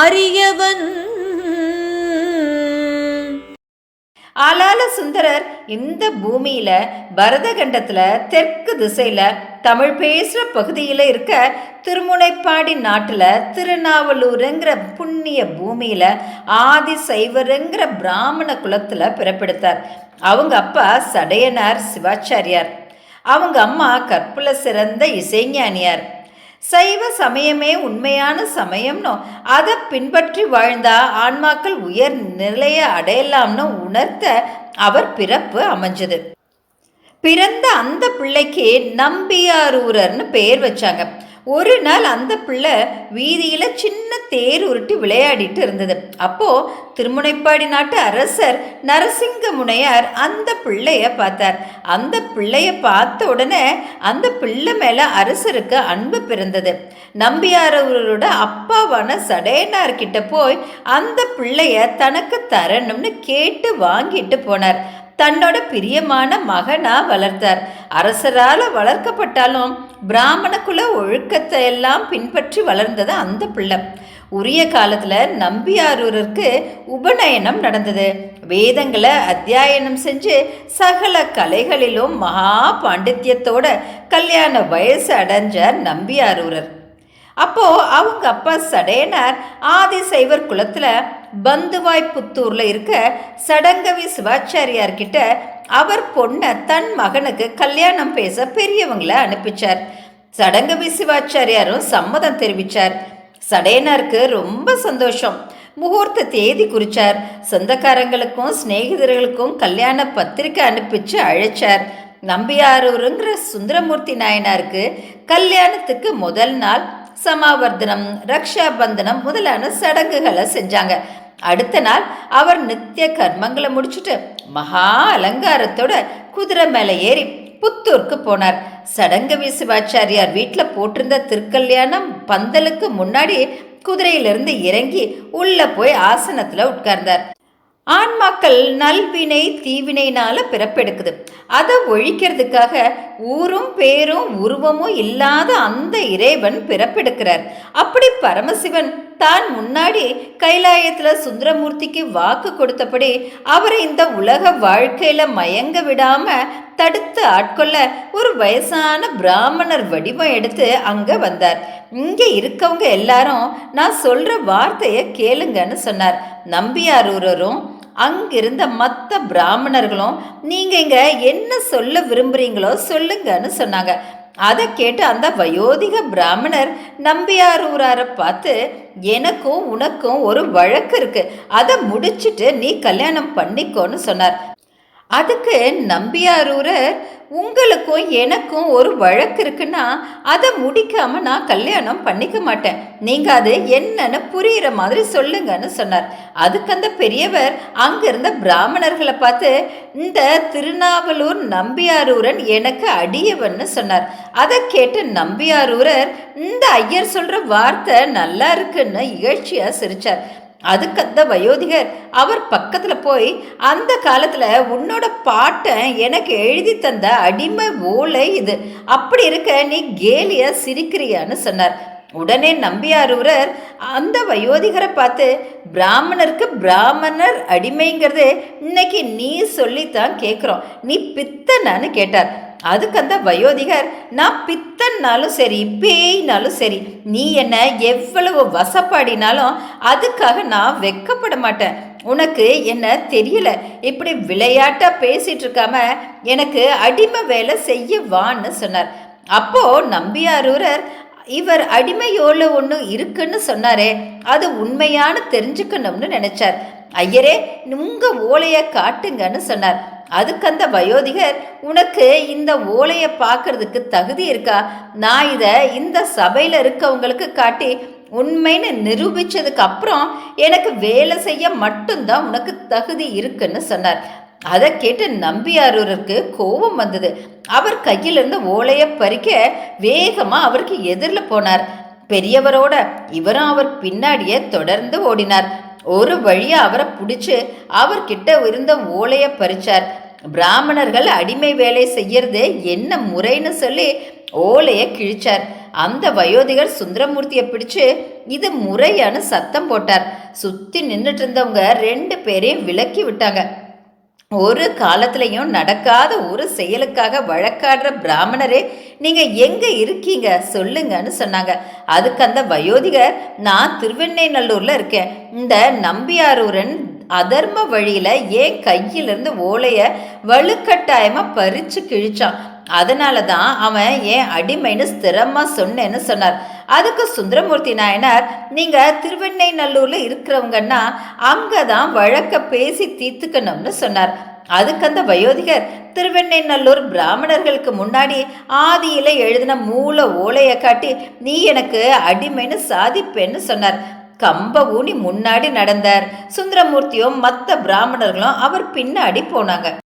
அறியவன். ஆலால சுந்தரர் இந்த பூமியில பரதகண்டத்துல தெற்கு திசையில தமிழ் பேசுற பகுதியில இருக்க திருமுனைப்பாடி நாட்டுல திருநாவலூருங்கிற புண்ணிய பூமியில ஆதி சைவருங்கிற பிராமண குலத்துல பிறப்பெடுத்தார். அவங்க அப்பா சடையனார் சிவாச்சாரியார். அவங்க அம்மா கற்புல சிறந்த இசைஞானியார். சைவ சமயமே உண்மையான சமயம்னோ அதை பின்பற்றி வாழ்ந்தா ஆன்மாக்கள் உயர் நிலைய அடையலாம்னு உணர்த்த அவர் பிறப்பு அமைஞ்சது. பிறந்த அந்த பிள்ளைக்கு நம்பியாரூரர்னு பெயர் வச்சாங்க. ஒரு நாள் அந்த பிள்ளை வீதியில் சின்ன தேர் உருட்டி விளையாடிட்டு இருந்தது. அப்போ திருமுனைப்பாடி நாட்டு அரசர் நரசிங்க முனையார் அந்த பிள்ளைய பார்த்தார். அந்த பிள்ளைய பார்த்த உடனே அந்த பிள்ளை மேலே அரசருக்கு அன்பு பிறந்தது. நம்பியாரவரோட அப்பாவான சடையனார் கிட்ட போய் அந்த பிள்ளைய தனக்கு தரணும்னு கேட்டு வாங்கிட்டு போனார். தன்னோட பிரியமான மகனா வளர்த்தார். அரசரால் வளர்க்கப்பட்டாலும் பிராமண குல ஒழுக்கத்தை எல்லாம் பின்பற்றி வளர்ந்தது அந்த பிள்ளை. உரிய காலத்தில் நம்பியாரூருக்கு உபநயனம் நடந்தது. வேதங்களை அத்தியாயனம் செஞ்சு சகல கலைகளிலும் மகா பாண்டித்யத்தோட கல்யாண வயசு அடைஞ்சார் நம்பியாரூரர். அப்போது அவங்க அப்பா சடையனார் ஆதிசைவர் குலத்தில் பந்துவாய்ப்புத்தூர்ல இருக்க சடங்கவி சிவாச்சாரியார்கிட்ட அவர் பொண்ணை தன் மகனுக்கு கல்யாணம் பேச பெரியவங்களை அனுப்பிச்சார். சடங்கவி சிவாச்சாரியாரும் சம்மதம் தெரிவிச்சார். சடையனாருக்கு ரொம்ப சந்தோஷம். முகூர்த்த தேதி குறிச்சார். சொந்தக்காரங்களுக்கும் சிநேகிதர்களுக்கும் கல்யாண பத்திரிக்கை அனுப்பிச்சு அழைச்சார். நம்பியாரூருங்கிற சுந்தரமூர்த்தி நாயனாருக்கு கல்யாணத்துக்கு முதல் நாள் சமாவர்த்தனம் ரக்ஷா பந்தனம் முதலான சடங்குகளை செஞ்சாங்க. அடுத்த நாள் அவர் நித்திய கர்மங்களை முடிச்சுட்டு மகா அலங்காரத்தோட குதிரை மேலே ஏறி புத்தூருக்கு போனார். சடங்கவி சிவாச்சாரியார் வீட்டில் போட்டிருந்த திருக்கல்யாணம் பந்தலுக்கு முன்னாடி குதிரையிலிருந்து இறங்கி உள்ளே போய் ஆசனத்தில் உட்கார்ந்தார். ஆன்மாக்கள் நல்வினை தீவினைனால பிறப்பெடுக்குது. அதை ஒழிக்கிறதுக்காக ஊரும் பேரும் உருவமும் இல்லாத அந்த இறைவன் பிறப்பெடுக்கிறார். அப்படி பரமசிவன் தான் முன்னாடி கைலாயத்தில் சுந்தரமூர்த்திக்கு வாக்கு கொடுத்தபடி அவரை இந்த உலக வாழ்க்கையில மயங்க விடாம தடுத்து ஆட்கொள்ள ஒரு வயசான பிராமணர் வடிவம் எடுத்து அங்க வந்தார். இங்க இருக்கவங்க எல்லாரும் நான் சொல்ற வார்த்தையை கேளுங்கன்னு சொன்னார். நம்பியாரூரரும் அங்கிருந்த மற்ற பிராமணர்களும் நீங்க இங்க என்ன சொல்ல விரும்புறீங்களோ சொல்லுங்கன்னு சொன்னாங்க. அதை கேட்டு அந்த வயோதிக பிராமணர் நம்பியாரூராரை பார்த்து எனக்கும் உனக்கும் ஒரு வழக்கு இருக்கு. அதை முடிச்சிட்டு நீ கல்யாணம் பண்ணிக்கோன்னு சொன்னார். அதுக்கு நம்பியாரூரர் உங்களுக்கும் எனக்கும் ஒரு வழக்கு இருக்குன்னா அதை முடிக்காமல் நான் கல்யாணம் பண்ணிக்க மாட்டேன். நீங்கள் அது என்னன்னு புரிகிற மாதிரி சொல்லுங்கன்னு சொன்னார். அதுக்கு அந்த பெரியவர் அங்கிருந்த பிராமணர்களை பார்த்து இந்த திருநாவலூர் நம்பியாரூரன் எனக்கு அடியவன்னு சொன்னார். அதை கேட்டு நம்பியாரூரர் இந்த ஐயர் சொல்கிற வார்த்தை நல்லா இருக்குன்னு இகழ்ச்சியாக சிரித்தார் அதுக்கந்த வயோதிகர் அவர் பக்கத்தில் போய் அந்த காலத்தில் உன்னோட பாட்டை எனக்கு எழுதி தந்த அடிமை ஓலை இது. அப்படி இருக்க நீ கேலியா சிரிக்கிறியான்னு சொன்னார். உடனே நம்பியாரூரர் அந்த வயோதிகரை பார்த்து பிராமணருக்கு பிராமணர் அடிமைங்கிறது இன்னைக்கு நீ சொல்லித்தான் கேட்குறோம் நீ பித்தனான்னு கேட்டார். அதுக்கு அந்த வயோதிகர் நான் பித்தன்னாலும் சரி பேய்னாலும் சரி நீ என்ன எவ்வளவு வசப்பாடினாலும் அதுக்காக நான் வெக்கப்பட மாட்டேன். உனக்கு என்ன தெரியல? இப்படி விளையாட்டா பேசிட்டு இருக்காம எனக்கு அடிமை வேலை செய்ய வான்னு சொன்னார். அப்போ நம்பியாரூரர் இவர் அடிமையோல ஒன்று இருக்குன்னு சொன்னாரே அது உண்மையான தெரிஞ்சுக்கணும்னு நினைச்சார். ஐயரே உங்கள் ஓலையை காட்டுங்கன்னு சொன்னார். அதுக்கு அந்த வயோதிகர் உனக்கு இந்த ஓலையை பார்க்கறதுக்கு தகுதி இருக்கா? நான் இதை இந்த சபையில் இருக்கவங்களுக்கு காட்டி உண்மைன்னு நிரூபிச்சதுக்கு அப்புறம் எனக்கு வேலை செய்ய மட்டும்தான் உனக்கு தகுதி இருக்குன்னு சொன்னார். அதை கேட்டு நம்பியாரூருக்கு கோபம் வந்தது. அவர் கையிலிருந்து ஓலையை பறிக்க வேகமாக அவருக்கு எதிரில் போனார். பெரியவரோட இவரும் அவர் பின்னாடியே தொடர்ந்து ஓடினார். ஒரு வழியாக அவரை பிடிச்சி அவர்கிட்ட இருந்த ஓலையை பறிச்சார். பிராமணர்கள் அடிமை வேலை செய்யறது என்ன முறைன்னு சொல்லி ஓலையை கிழிச்சார். அந்த வயோதிகர் சுந்தரமூர்த்தியை பிடிச்சு இது முறையான சத்தம் போட்டார். சுத்தி நின்றுட்டு இருந்தவங்க ரெண்டு பேரையும் விலக்கி விட்டாங்க. ஒரு காலத்திலையும் நடக்காத ஒரு செயலுக்காக வழக்காடுற பிராமணரே நீங்க எங்க இருக்கீங்க? சொல்லுங்கன்னு சொன்னாங்க. அதுக்கு அந்த வயோதிகர் நான் திருவெண்ணைநல்லூர்ல இருக்கேன். இந்த நம்பியாரூரன் அதர்ம வழியில ஏன் கையிலிருந்து ஓலைய வலுக்கட்டாயமா பறிச்சு கிழிச்சான்? அதனால தான் அவன் ஏன் அடிமைன்னு ஸ்திரமா சொன்னேன்னு சொன்னார். அதுக்கு சுந்தரமூர்த்தி நாயனார் நீங்க திருவெண்ணைநல்லூர்ல இருக்கிறவங்கன்னா அங்கதான் வழக்க பேசி தீர்த்துக்கணும்னு சொன்னார். அதுக்கு அந்த வயோதிகர் திருவெண்ணைநல்லூர் பிராமணர்களுக்கு முன்னாடி ஆதியில் எழுதின மூல ஓலையை காட்டி நீ எனக்கு அடிமைன்னு சாதிப்பேன்னு சொன்னார். கம்ப ஊனி முன்னாடி நடந்தார். சுந்தரமூர்த்தியும் மற்ற பிராமணர்களும் அவர் பின்னாடி போனாங்க.